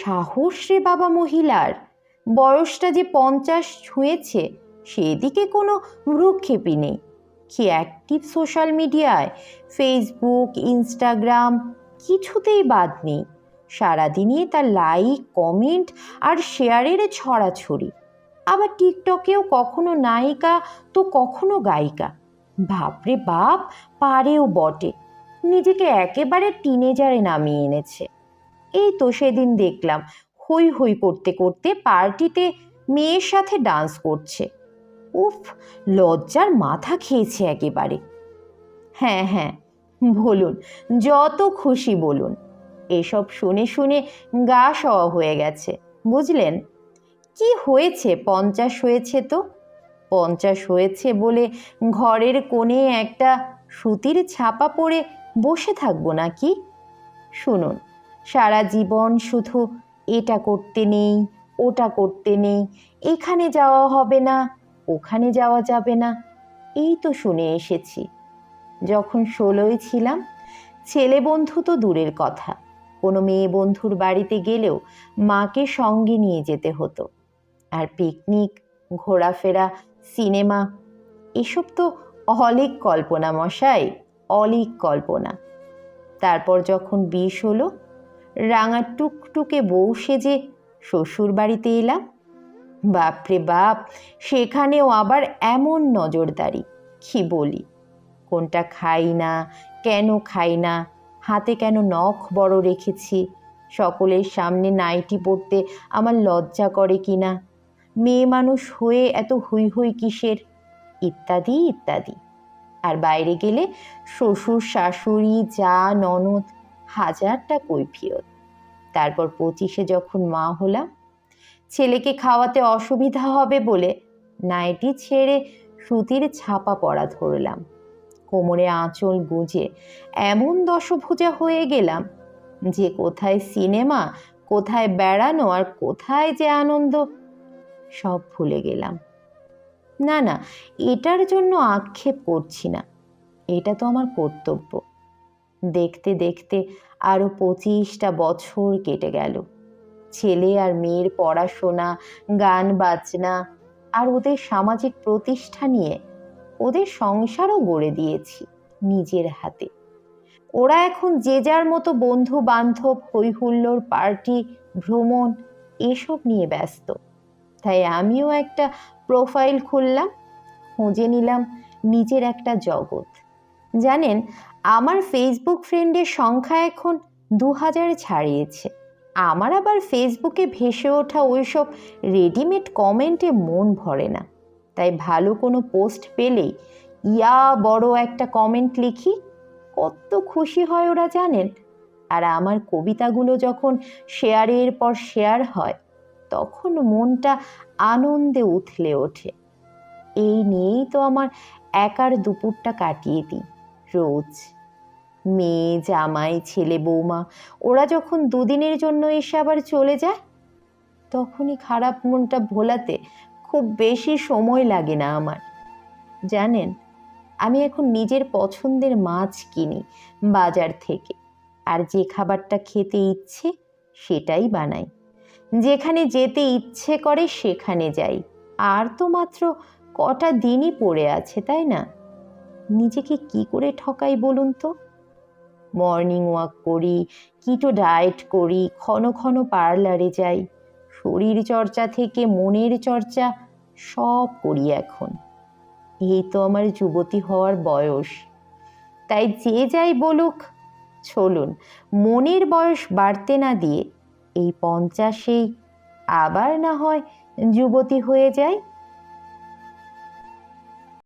সাহস রে বাবা মহিলার। বয়সটা যে পঞ্চাশ ছুঁয়েছে, সেদিকে কোনো ভ্রুক্ষেপই নেই। কি অ্যাক্টিভ সোশ্যাল মিডিয়ায় ফেসবুক ইনস্টাগ্রাম কিছুতেই বাদ নেই। সারাদিনই তার লাইক কমেন্ট আর শেয়ারের ছড়াছড়ি। আবার টিকটকেও কখনো নায়িকা তো কখনো গায়িকা। বাপরে বাপ, পারেও বটে। নিজেকে একেবারে টিনেজারে নামিয়ে এনেছে। এই তো সেদিন দেখলাম। হই হই করতে করতে পার্টিতে মেয়ের সাথে ডান্স করছে। উফ, লজ্জার মাথা খেয়েছে একেবারে। হ্যাঁ হ্যাঁ বলুন, যত খুশি বলুন। এসব শুনে শুনে গা সওয়া হয়ে গেছে, বুঝলেন? কি হয়েছে? পঞ্চাশ হয়েছে তো? পঞ্চাশ হয়েছে বলে ঘরের কোণে একটা সুতির ছাপা পরে বসে থাকব নাকি? শুনুন সারা জীবন শুধু এটা করতে নেই, ওটা করতে নেই, এখানে যাওয়া হবে না, ওখানে যাওয়া যাবে না। এই তো শুনে এসেছি। যখন ষোলোই ছিলাম, ছেলে বন্ধু তো দূরের কথা। কোনো মেয়ে বন্ধুর বাড়িতে গেলেও মাকে সঙ্গে নিয়ে যেতে হতো। আর পিকনিক, ঘোরাফেরা, সিনেমা, এসব তো অলিক কল্পনা মশাই, অলিক কল্পনা। তারপর যখন বিষ হলো রাঙা টুকটুকে বউ সেজে শ্বশুর বাড়িতে এলাম। বাপরে বাপ, সেখানেও আবার এমন নজরদারি, কি বলি? কোনটা খাই না, কেন খাই না, হাতে কেন নখ বড় রেখেছি, সকলের সামনে নাইটি পড়তে আমার লজ্জা করে কি না মেয়ে মানুষ হয়ে এত হুই হুই কিসের? ইত্যাদি ইত্যাদি। আর বাইরে গেলে শ্বশুর, শাশুড়ি, যা, ননদ হাজারটা কৈফিয়ত। তারপর পঁচিশে যখন মা হলাম, ছেলেকে খাওয়াতে অসুবিধা হবে বলে নাইটি ছেড়ে সুতির ছাপা পড়া ধরলাম। কোমরে আঁচল গুঁজে এমন দশভুজা হয়ে গেলাম যে কোথায় সিনেমা, কোথায় বেড়ানো আর কোথায় যে আনন্দ, সব ভুলে গেলাম। না না, এটার জন্য আক্ষেপ করছি না। এটা তো আমার কর্তব্য। দেখতে দেখতে আরও পঁচিশটা বছর কেটে গেল। ছেলে আর মেয়ের পড়াশোনা, গান, বাজনা আর ওদের সামাজিক প্রতিষ্ঠা নিয়ে ওদের সংসারও গড়ে দিয়েছি নিজের হাতে। ওরা এখন যে যার মতো বন্ধু বান্ধব হৈহুল্লোর, পার্টি, ভ্রমণ এসব নিয়ে ব্যস্ত। তাই আমিও একটা প্রোফাইল খুললাম, খুঁজে নিলাম নিজের একটা জগৎ। জানেন, আমার ফেসবুক ফ্রেন্ডের সংখ্যা এখন দু হাজার ছাড়িয়েছে। আমার আবার ফেসবুকে ভেসে ওঠা ওইসব রেডিমেড কমেন্টে মন ভরে না। তাই ভালো কোনো পোস্ট পেলেই ইয়া বড় একটা কমেন্ট লিখি। কত খুশি হয় ওরা জানেন। আর আমার কবিতাগুলো যখন শেয়ারের পর শেয়ার হয়, তখন মনটা আনন্দে উথলে ওঠে। এই নিয়েই তো আমার একার দুপুরটা কাটিয়ে দিই। রোজ। মেয়ে, জামাই, ছেলে, বৌমা, ওরা যখন দুদিনের জন্য এসে আবার চলে যায়, তখনই খারাপ মনটা ভোলাতে খুব বেশি সময় লাগে না আমার। জানেন, আমি এখন নিজের পছন্দের মাছ কিনি বাজার থেকে, আর যে খাবারটা খেতে ইচ্ছে সেটাই বানাই। যেখানে যেতে ইচ্ছে করে সেখানে যাই, আর তো মাত্র কটা দিনই পড়ে আছে, তাই না? নিজেকে কি করে ঠকাই বলুন তো? মর্নিং ওয়াক করি কিটো ডায়েট করি ক্ষণ ক্ষণ পার্লারে যাই। শরীর চর্চা থেকে মনের চর্চা সব করি এখন। এই তো আমার যুবতী হওয়ার বয়স। তাই যে যাই বলুক, চলুন, মনের বয়স বাড়তে না দিয়ে এই পঞ্চাশেই আবার না হয় যুবতী হয়ে যায়